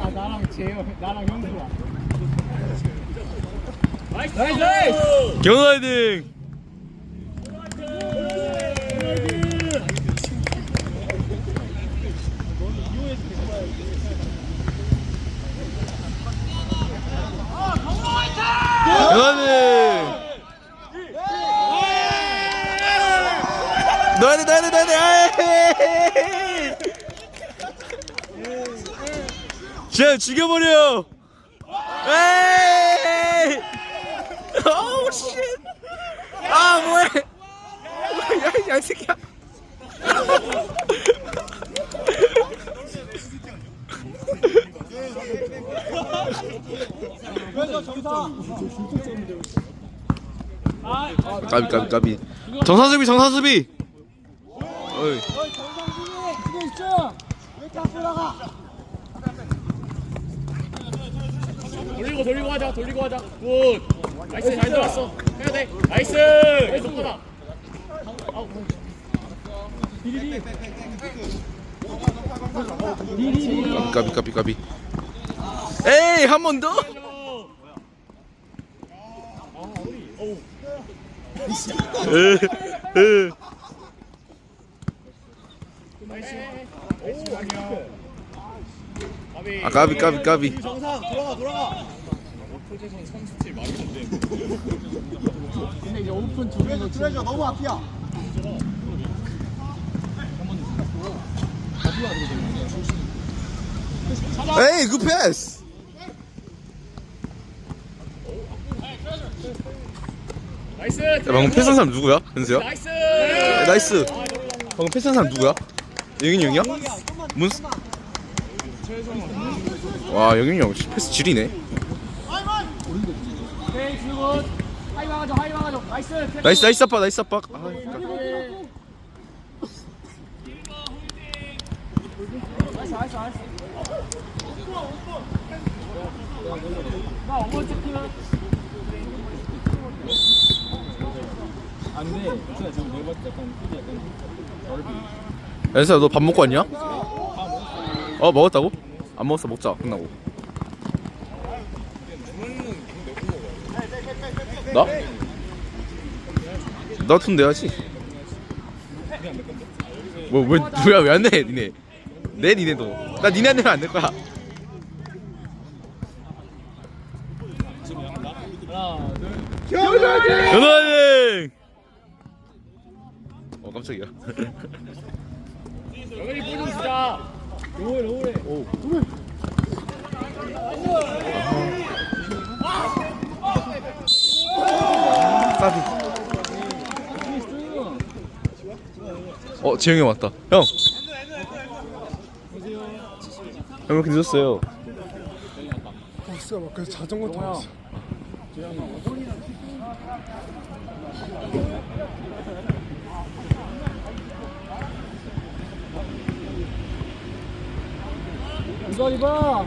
아 나랑 재영 나랑 형수야 나이스 경호 화이팅! 경호 화이팅! 넣어야 돼, 넣어야 돼, 넣어야 돼! 아이! 자, 죽여버려! 에이! 오우, 쉣! 아, 뭐해! 야, 야, 이 새끼야! 까비, 까비, 까비. 정산수비, 정산수비! 어이. 돌리고 돌리고 하자 돌리고 하자 굿 나이스 잘 들어왔어 해야 돼 나이스 계속 보다 까비, 까비, 까비. 에이, 한 번 더! 으, 으. 아 까비 까비 까비 정상 돌아가 돌아가 표재선 선수팀 말이 안 돼 근데 이제 오픈 중에서 트레저 너무 앞이야. 에이 그 패스 나이스 야, 방금 패스한 사람 누구야? 현수야? 나이스 나이스 방금 패스한 사람 누구야? 영인이 형이야? 문 와, 영인이 형 패스 지리네. 오케이 굿 하이 막아줘 하이 막아줘 나이스 나이스, 나이스 아빠, 나이스 아빠. 아, 나이스 나이스 나이스 나 어머니 팀은 안돼 진짜 지금 내가 봤을 때 약간 약간 연수야, 너 밥 먹고 왔냐? 어, 먹었다고? 안 먹었어, 먹자. 끝나고. 나? 나돈 내야지. 뭐, 왜, 뭐야, 왜안 내, 니네? 내, 니네도. 나 니네 안 내면 안낼 거야. 어, 재영이 형 왔다. 형. 형 이렇게 늦었어요. 진짜 막 그래서 자전거 타고 있어. 입어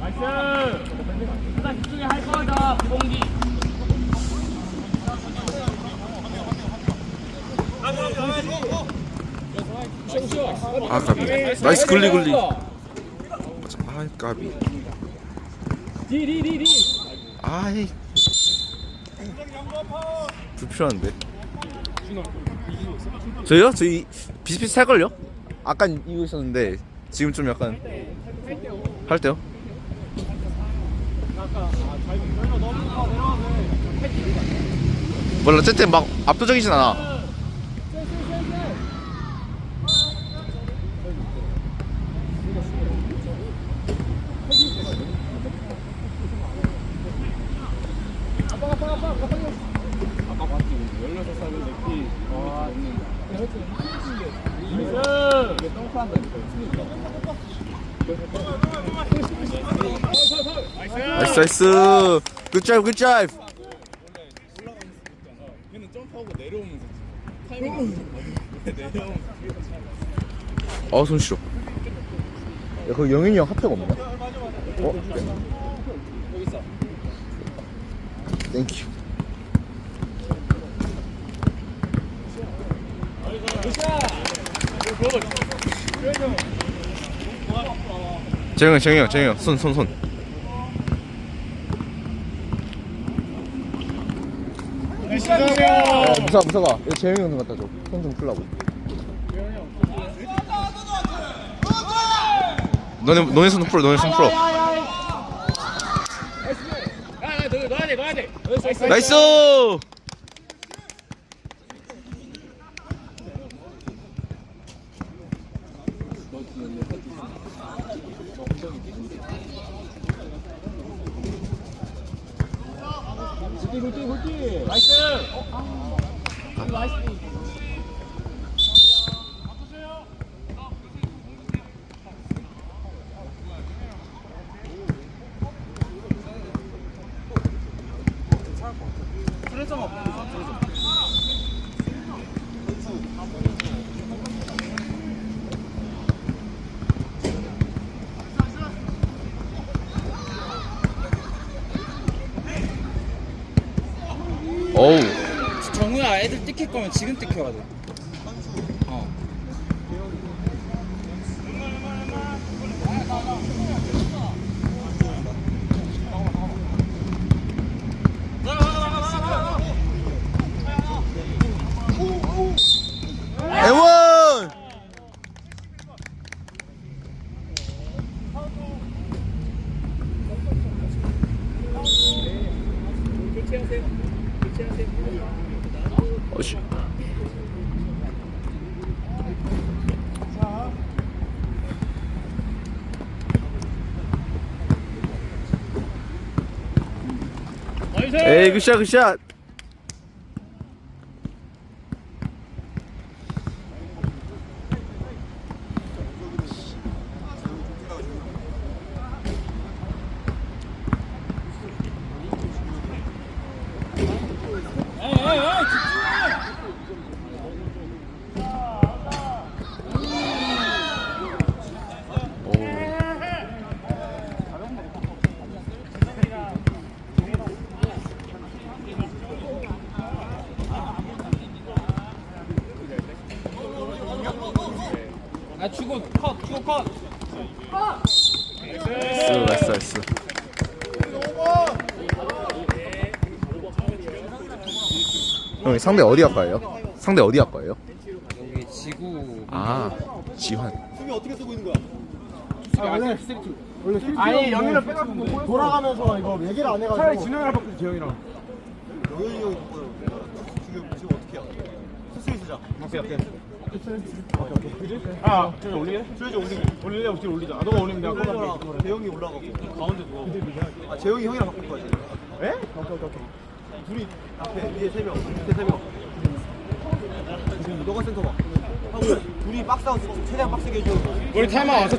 나이스 하나 집중해 할 거다 부공기 아, 까비. 나이스 굴리 굴리. 아, 까비. 디디디디 아이. 불필요한데. 저희요? 저희 비슷비슷할 걸요? 아까 이거 있었는데 지금 좀 약간 할 때요? 몰라 어쨌든 막 압도적이진 않아 나이스 나이스 굿 드라이브 굿 드라이브 걔는 점프하고 내려오면서 아 손쉬어 야 거기 영현이 형 핫팩 없나? 어? 땡큐 재영 형 재영 형 재영 형손손 손. 어, 무사 무사가 이거 재영 형 갖다 줘. 손좀 풀라고. 너네 너네 손 풀어 너네 손 풀어. 넣어 야돼 넣어야 돼 나이스. 나이스 어우. 정우야 애들 뜯길 거면 지금 뜯겨야 돼. 어. 애원. 어씨. 나이스 에이 굿샷 굿샷. 아 주고 컷 주고 컷. 나이스 나이스 나이스. 형 상대 어디 학과예요? 상대 어디 학과예요? 여기 지구. 아 지환. 아, 원래 원래 아니 영희를 빼가지고 돌아가면서 이거 얘기를 안 해가지고 차라리 진영이랑 바꾸지 재영이랑 영현이 형 지금 지금 어떻게 해요? 수술 쓰자. 오케이 오케이 아 저기 올리게? 좀 올리고. 올릴래 올리자 아 너가 올리면 내가 커버할게 재영이 올라가고 가운데 누워. 아 재영이 형이랑 바꿀 거야 지금. 에? 오케이 오케이 오케이 둘이 앞에 위에 세 명, 밑에 세 명. 너가 센터 봐. 하고 둘이 박스아웃 최대한 빡세게 해줘. 우리 타이머 와서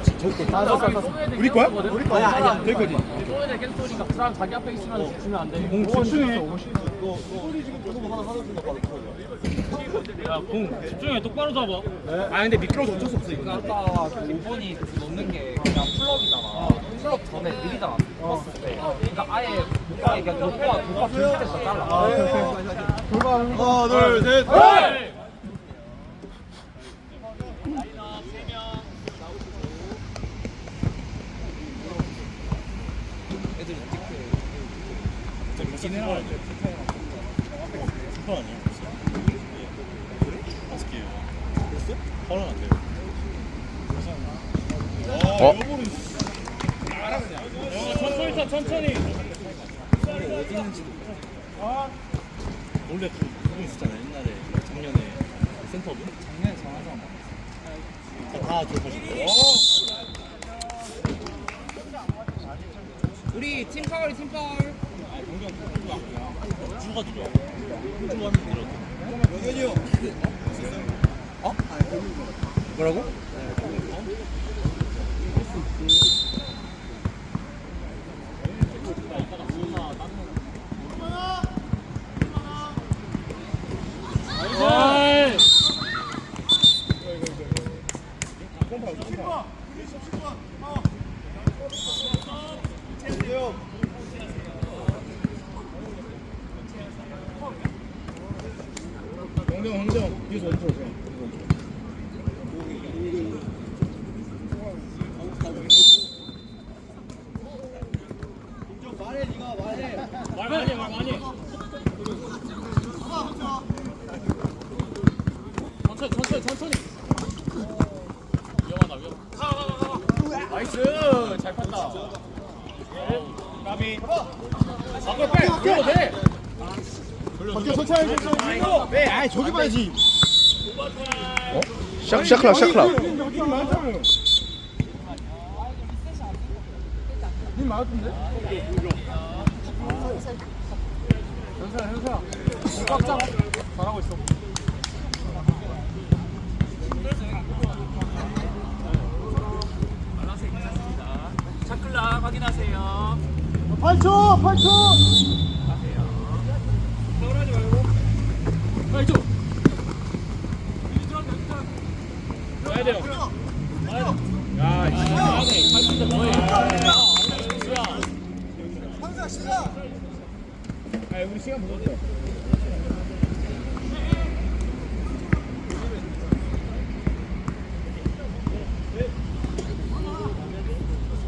아 썼어 썼어 우리 거야? 우리 거야 아니야. 내 거지 소연의 갱소리가 그 사람 자기 앞에 있으면 주면 안 돼 공 집중해 너 소리 지금 조금 하나 하나 준다 봐. 야공 집중해 똑바로 잡아 아 근데 미끄러워서 어쩔 수 없어 이거 아까 그 5번이 넣는 게 그냥 플럽이잖아. 플럽 전에 느리잖아. 풀었을 때. 그러니까 아예 셋. 애들이 뜯겨. 어? 천천히 쳐 천천히 원래 그 그분 있었잖아 옛날에. 작년에 센터분? 작년에 정하잖아. 다 졸업하셨고. 우리 팀 파울 팀 파울. 주가 들어 주가 한번 들어? 영현이 형. 뭐라고천히 천천히 천천히 위험하다 위험 나이스 잘 팠다 까비 밖에 천천히 왜 아이 저기 봐야지 어? 샤, 여기 많잖아요 님 맞았던데? 현수야 현수야 꽉 잘하고 있어 차클락 확인하세요? 8초! 8초 아 이쪽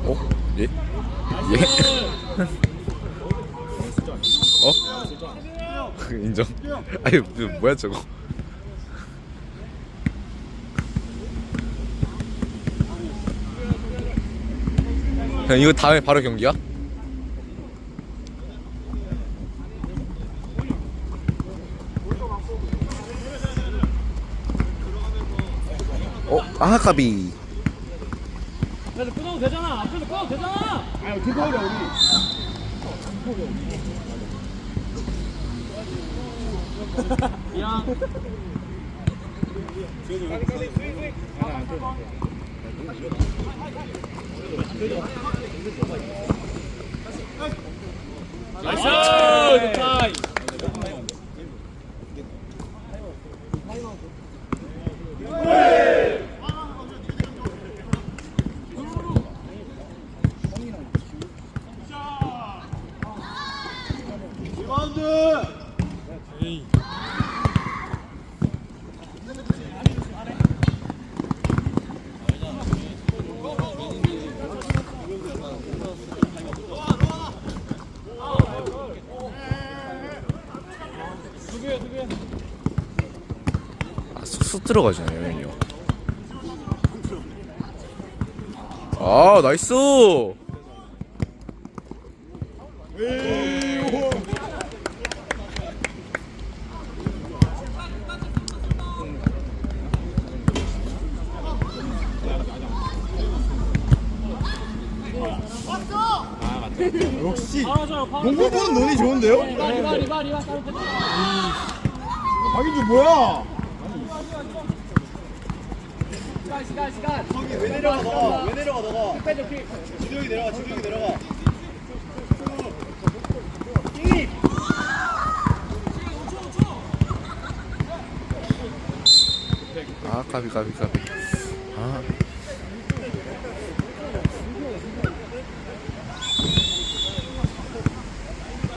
어? 예? 예? 어? 인정 아니 뭐- 뭐야 저거 형 이거 다음에 바로 경기야? 어? 아까비. 앞에서 끊어도 되잖아. 앞에서 끊어도 되잖아. 아니 어떻게 하려 우리. 미안 나이스 아, 쑥 들어가잖아요, 형이 형. 아, 나이스! 역시 알아줘요 파울 농구 보는 눈이 좋은데요? 리바 리바 리바 리바 따로 뺐다 박인주 뭐야 시간 시간 시간 저기 왜 내려가 너가? 왜 내려가 너가? 지도이 내려가. 지도이 내려가. 아, 까비, 까비, 까비. 아,